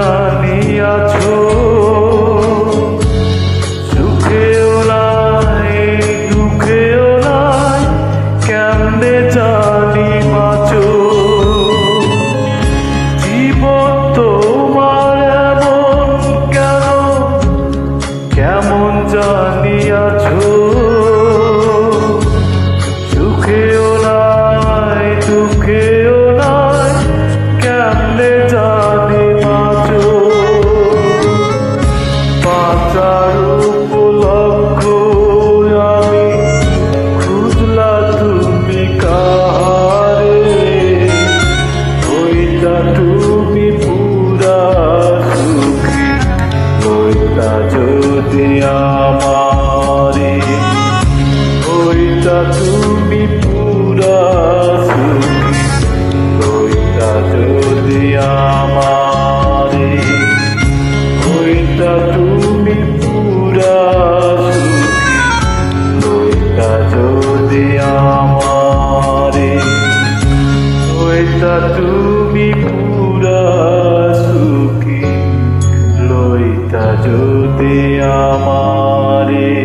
জানিয়াছো, সুখেও নাই, দুঃখেও নাই, কেমনে জানি বাঁচো জীবন তোমার এমন কেন? কেমন জানিয়াছো? সুখেও আমারে ওইটা তুমি আমারে